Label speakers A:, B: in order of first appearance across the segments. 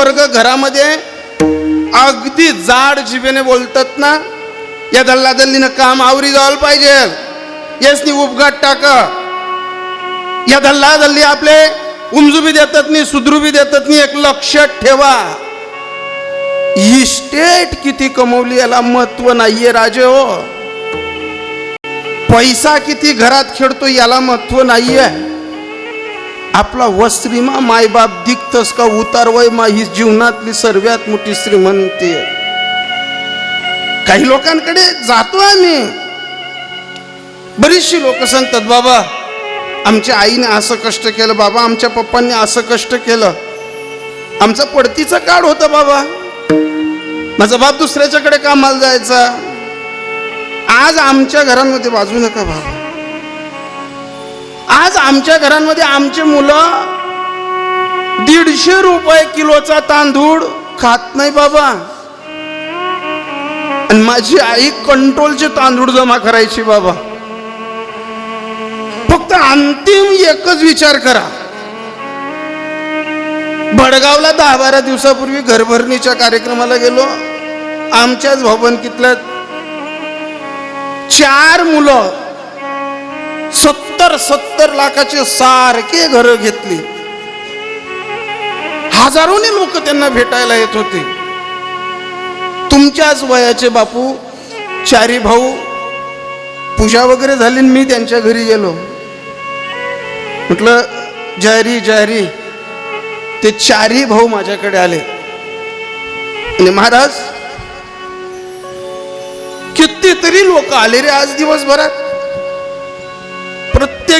A: वर्ग घरामध्ये अगदी जाड जिभेने बोलतात ना या दल्लादल्लीनं काम आवरी जायला पाहिजे. यासनी उपघात टाका. या दल्लादल्ली आपले उमजुबी देतात नाही सुद्रुबी देतात नाही एक लक्षात ठेवा. इस्टेट किती कमवली याला महत्त्व नाहीये राजे हो. पैसा किती घरात खेळतो याला महत्त्व नाहीये. आपला वस्त्रीमा मायबाप दिखतस का उतारवय मा ही जीवनातली सर्वात मोठी श्रीमंती आहे. काही लोकांकडे जातो आम्ही. बरीचशी लोक सांगतात बाबा आमच्या आईने असं कष्ट केलं बाबा आमच्या पप्पांनी असं कष्ट केलं. आमचा पडतीचा काळ होता बाबा. माझा बाप दुसऱ्याच्याकडे कामाला जायचा. आज आमच्या घरांमध्ये वाजू नका बाबा. आज आमच्या घरांमध्ये आमचे मुलं दीडशे रुपये किलोचा तांदूळ खात नाही बाबा. आणि माझी आई कंट्रोलचे तांदूळ जमा करायची बाबा. फक्त अंतिम एकच विचार करा. भडगावला दहा बारा दिवसापूर्वी घरभरणीच्या कार्यक्रमाला गेलो. आमच्याच भवनकीतल्या चार मुलं सत्तर सत्तर लाखाचे सारखे घर घेतली. हजारोने लोक त्यांना भेटायला येत होते. तुमच्याच वयाचे बापू चारी भाऊ पूजा वगैरे झाली आणि मी त्यांच्या घरी गेलो. म्हटलं जारी जारी. ते चारही भाऊ माझ्याकडे आले. आणि महाराज कितीतरी लोक आले रे आज दिवसभरात.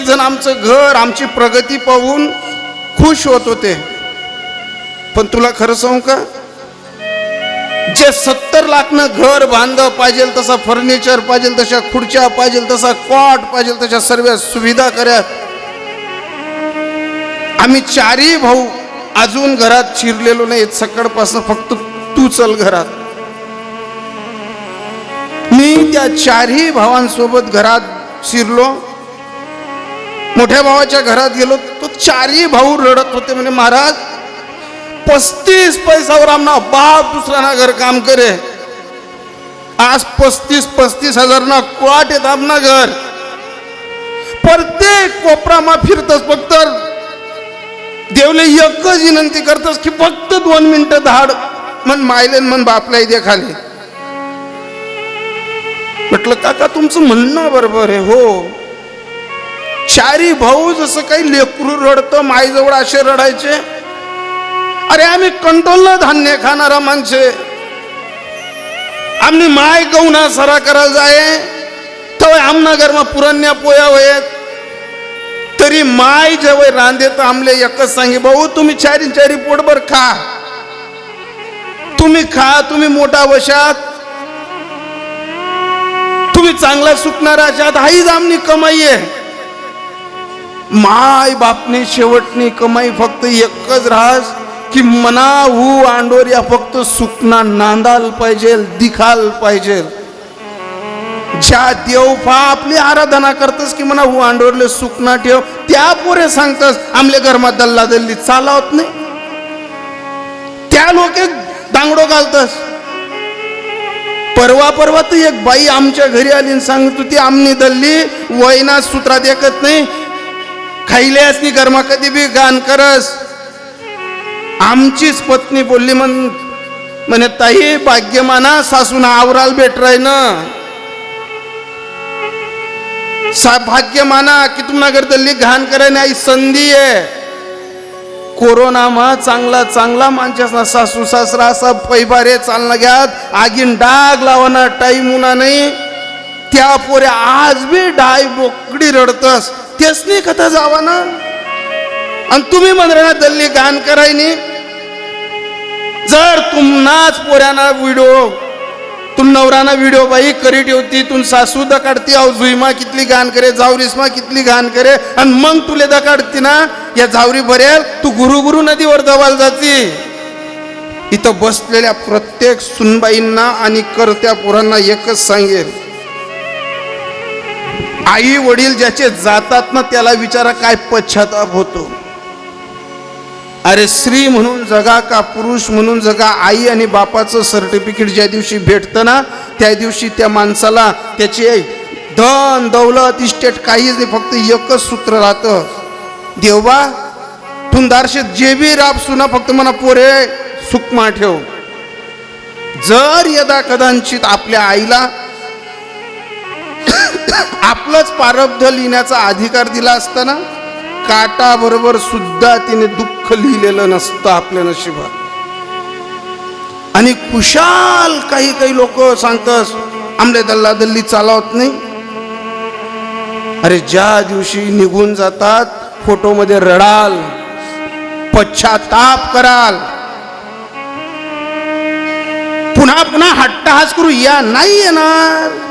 A: प्रत्येक जण आमचं घर आमची प्रगती पाहून खुश होत होते. पण तुला खरं सांगू का? जे सत्तर लाखनं घर बांध पाहिजे तसा फर्निचर पाहिजे तशा खुर्च्या पाहिजे तसा कॉट पाहिजे तशा सर्व सुविधा करा. आम्ही चारही भाऊ अजून घरात शिरलेलो नाही सकाळपासून फक्त तू चल घरात. मी त्या चारही भावांसोबत घरात शिरलो. मोठ्या भावाच्या घरात गेलो तो चारही भाऊ रडत होते म्हणजे महाराज पस्तीस पैसावर आमना बाप दुसरा ना घर काम करे. आज पस्तीस पस्तीस हजार ना क्वाट येत आमना घर. प्रत्येक कोपरामा फिरतस फक्त. देवले एकच विनंती करतस की फक्त दोन मिनिटं धाड. मन मायले मन बापला दे खाली. म्हटलं काका तुमचं म्हणणं बरोबर आहे हो. चारी भाऊ जसं काही लेकरू रडतं माईजवळ असे रडायचे. अरे आम्ही कंट्रोलनं धान्य खाणारा माणसे. आम्ही माय गौना सरा करायला जाय. तर आमना घरमा पुरण्या पोया वयत तरी माय जेव्हा रांधे तर आमले एकच सांगे भाऊ तुम्ही चारी चारी पोटभर खा. तुम्ही खा तुम्ही मोठा वशात. तुम्ही चांगला सुटणारा अशात हाईच आमनी कमाई आहे. माय बापने शेवटनी कमाई फक्त एकच राहस की मना हू आंडोर या फक्त सुकना नांदाल पाहिजे दिखाल पाहिजे. ज्या देवफा आपली आराधना करतस की म्हणा हू आंडोरले सुकना ठेव त्या पोरे सांगतस आमले घरमा दल्ला दल्ली चालावत नाही. त्या लोक दांगडो घालतस. परवा परवा तर एक बाई आमच्या घरी आली आणि सांगत होती आमनी दल्ली वयना सूत्रात एकत नाही खाईले नी गरमा कधी बी गान करस. आमचीच पत्नी बोलली म्हण म्हणे ताई भाग्यमाना सासून आवराल भेटराय ना सा भाग्यमाना की तुम्हाला घर दल्ली घाण करायला आई संधी आहे कोरोना मा चांगला चांगला माणसाचा सासू सासरा असा पैबारे चालना घ्यात आगीन डाग लावाना टाईम उना नाही त्या पोऱ्या आज बी डाय बोकडी रडतस. तेच नाही कथा जावा ना आणि तुम्ही म्हणा दल्ली गाण करायनी. जर तुम्हाच पोऱ्याना व्हिडिओ तुम नवराना व्हिडिओ बाई करी ठेवती तुम सासू दकाडती अहो जुईमा कितली घाण करे जावरीसमा कितली घाण करे आणि मग तुले दकाडती ना या जावरी भरेल तू गुरु गुरु नदीवर दवाल जाती. इथं बसलेल्या प्रत्येक सुनबाईंना आणि करत्या पोरांना एकच सांगेल आई वडील ज्याचे जातात ना त्याला विचारा काय पश्चाताप होतो. अरे स्त्री म्हणून जगा का पुरुष म्हणून जगा आई आणि बापाचं सर्टिफिकेट ज्या दिवशी भेटतं ना त्या दिवशी त्या माणसाला त्याची धन दौलत इस्टेट काहीच नाही फक्त एकच सूत्र राहतं. देवा तुंदारशे जे बी राब सुना फक्त म्हणा पोरे सुकमा ठेव. जर यदा कदाचित आपल्या आईला आपलंच प्रारब्ध लिहिण्याचा अधिकार दिला असताना काटाबरोबर काटा बरोबर सुद्धा तिने दुःख लिहिलेलं नसतं आपल्या नशिबात. आणि कुशाल काही काही लोक सांगतस आमले दल्ला दल्ली चालवत नाही. अरे ज्या दिवशी निघून जातात फोटोमध्ये रडाल पश्चाताप कराल पुन्हा पुन्हा हट्टहास करू या नाही येणार.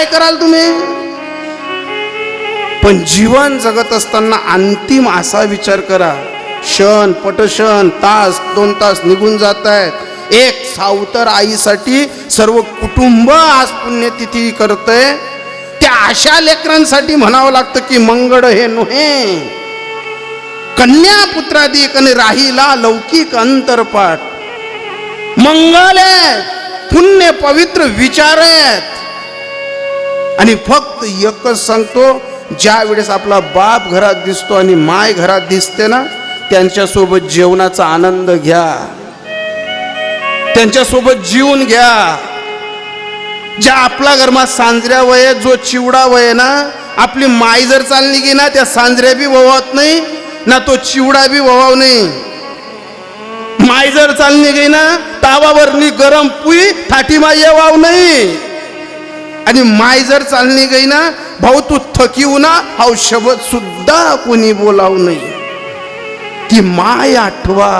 A: काय कराल तुम्ही? पण जीवन जगत असताना अंतिम असा विचार करा. क्षण पटक्षण तास दोन तास निघून जात आहेत. एक सावतर आईसाठी सर्व कुटुंब आज पुण्यतिथी करतय. त्या अशा लेकरांसाठी म्हणावं लागतं की मंगळ हे नोहे. कन्या पुत्रादिक आणि राहीला लौकिक अंतरपाठ. मंगल आहेत पुण्य पवित्र विचार आहेत. आणि फक्त एकच सांगतो ज्या वेळेस आपला बाप घरात दिसतो आणि माय घरात दिसते ना त्यांच्यासोबत जेवणाचा आनंद घ्या. त्यांच्यासोबत जीवन घ्या. ज्या आपला घरमा सांजऱ्या वय जो चिवडा वय ना आपली माय जर चालली की ना त्या सांजऱ्या बी ववात नाही ना तो चिवडा बी ववाव नाही. माय जर चालली गेली ना तावावरली गरम पुई थाटी माय येवाव नाही. आणि माय जर चालली गई ना भाऊ तू थकीव ना हा शब्द सुद्धा कोणी बोलाव नाही ती माय आठवा.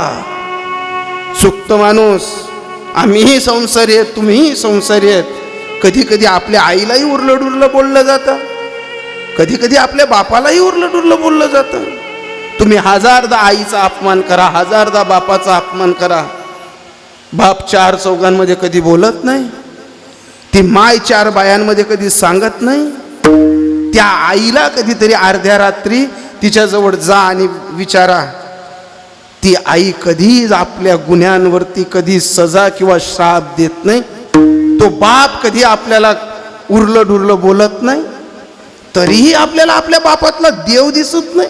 A: चुकत माणूस आम्हीही संसारी आहेत तुम्हीही संसारी आहेत. कधी कधी आपल्या आईलाही उरलं डुरलं बोललं जातं. कधी कधी आपल्या बापालाही उरलं डुरलं बोललं जातं. तुम्ही हजारदा आईचा अपमान करा हजारदा बापाचा अपमान करा. बाप चार चौघांमध्ये कधी बोलत नाही. ती माय चार बायांमध्ये कधी सांगत नाही? त्या आईला कधीतरी अर्ध्या रात्री तिच्याजवळ जा आणि विचारा. ती आई कधीच आपल्या गुन्ह्यांवरती कधी सजा किंवा श्राप देत नाही. तो बाप कधी आपल्याला उरलं डुरलं बोलत नाही. तरीही आपल्याला आपल्या बापातला देव दिसत नाही.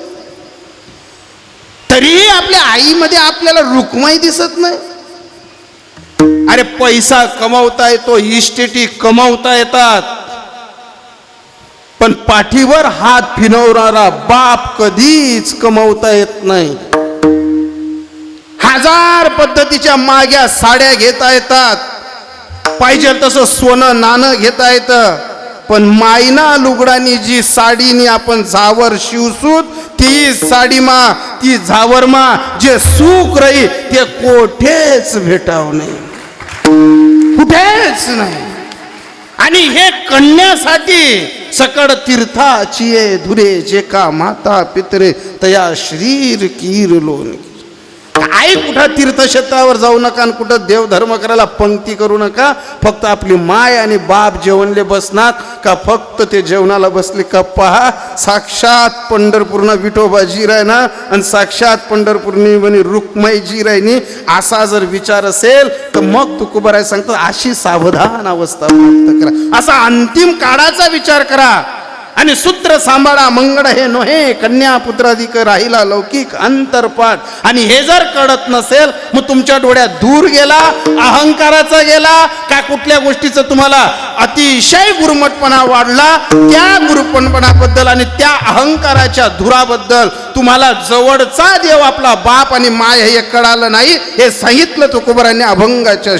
A: तरीही आपल्या आईमध्ये आपल्याला रुक्माई दिसत नाही. अरे पैसा कमवता येतो इस्टेटी कमवता येतात. पण पाठीवर हात फिरवणारा बाप कधीच कमवता येत नाही. हजार पद्धतीच्या माग्या साड्या घेता येतात. पाहिजे तसं सोनं नाणं घेता येतं. पण मायना लुगडानी जी साडीनी आपण झावर शिवसूत ती साडी मा ती झावर मा जे सुख राही ते कोठेच भेटाव नाही. काहीच नाही. आणि हे कण्यासाठी सकड तीर्थाची धुरे जे का माता पितरे तया श्रीर कीर लोन आई कुठं तीर्थक्षेत्रावर जाऊ नका आणि कुठं देवधर्म करायला पंक्ती करू नका फक्त आपली माय आणि बाप जेवणले बसणार का फक्त ते जेवणाला बसले का पहा साक्षात पंढरपूरनं विठोबाजी जिरायना आणि साक्षात पंढरपूरनी म्हणे रुक्मयजी जिरायनी असा जर विचार असेल तर मग तुकोबराय सांगतो अशी सावधान अवस्था प्राप्त करा. असा अंतिम काळाचा विचार करा. आणि सूत्र सांभाळा मंगळ हे नोहे कन्या पुत्राधिक राहिला लौकिक अंतरपाठ. आणि हे जर कळत नसेल मग तुमच्या डोळ्यात दूर गेला अहंकाराचा गेला का कुठल्या गोष्टीचं तुम्हाला अतिशय गुरुमटपणा वाढला त्या गुरुपणपणाबद्दल आणि त्या अहंकाराच्या धुराबद्दल तुम्हाला जवळचा देव आपला बाप आणि माय हे कळालं नाही हे सांगितलं तुकोबरांनी अभंगाच्या